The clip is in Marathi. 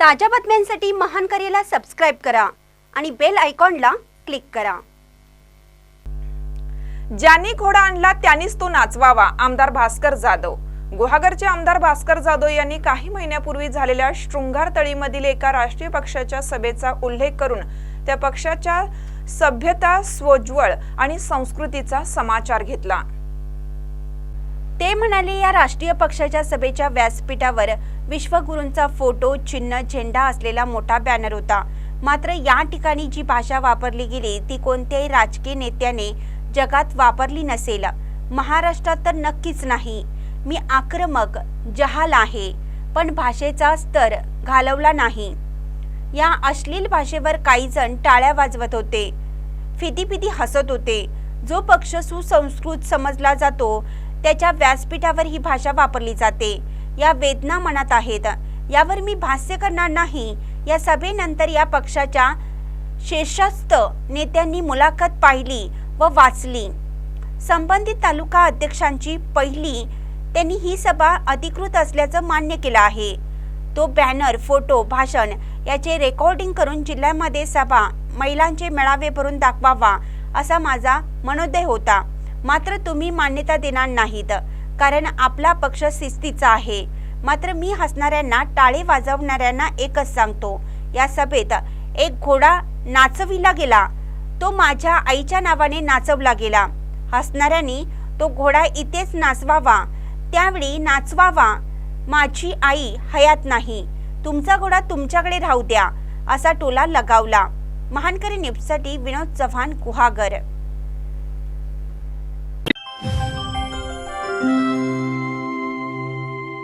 ताज्या बातम्यांसाठी महान करेला सबस्क्राईब करा आणि बेल आयकॉनला क्लिक करा. ज्यांनी घोडा आणला त्यांनीच तो नाचवावा आमदार भास्कर जाधव. गुहागरचे आमदार भास्कर जाधव यांनी काही महिन्यापूर्वी झालेल्या शृंगार तळीमधील एका राष्ट्रीय पक्षाच्या सभेचा उल्लेख करून त्या पक्षाच्या सभ्यता स्वज्वळ आणि संस्कृतीचा समाचार घेतला. म्हणाले या राष्ट्रीय पक्षाच्या सभेच्या व्यासपीठावर विश्वगुरूंचा फोटो चिन्ह झेंडा असलेला मोठा बॅनर होता. मात्र या ठिकाणी जी भाषा वापरली गेली ती कोणत्याही राजकीय नेत्याने जगात वापरली नसेल. महाराष्ट्रात तर नक्कीच नाही. मी आक्रमक जहाल आहे पण भाषेचा स्तर घालवला नाही. या अश्लील भाषेवर काही जण टाळ्या वाजवत होते. फितीफिती हसत होते. जो पक्ष सुसंस्कृत समजला जातो त्याच्या व्यासपीठावर ही भाषा वापरली जाते. या वेदना मनात आहेत. यावर मी भाष्य करणार नाही. या सभेनंतर या पक्षाच्या शीर्षस्थ नेत्यांनी मुलाखत पाहिली व वाचली. संबंधित तालुका अध्यक्षांची पहिली त्यांनी ही सभा अधिकृत असल्याचं मान्य केलं आहे. तो बॅनर फोटो भाषण याचे रेकॉर्डिंग करून जिल्ह्यामध्ये सभा महिलांचे मेळावे भरून दाखवावा असा माझा मनोदय होता. मात्र तुम्ही मान्यता देणार नाहीत कारण आपला पक्ष शिस्तीचा आहे. मात्र मी हसणाऱ्यांना टाळे वाजवणाऱ्यांना एकच सांगतो. या सभेत एक घोडा नाचविला गेला. तो माझ्या आईच्या नावाने नाचवला गेला. हसणाऱ्यांनी तो घोडा इथेच नाचवावा. त्यावेळी नाचवावा. माझी आई हयात नाही. तुमचा घोडा तुमच्याकडे राहू द्या असा टोला लगावला. महानकरी न्यूजसाठी विनोद चव्हाण गुहागर.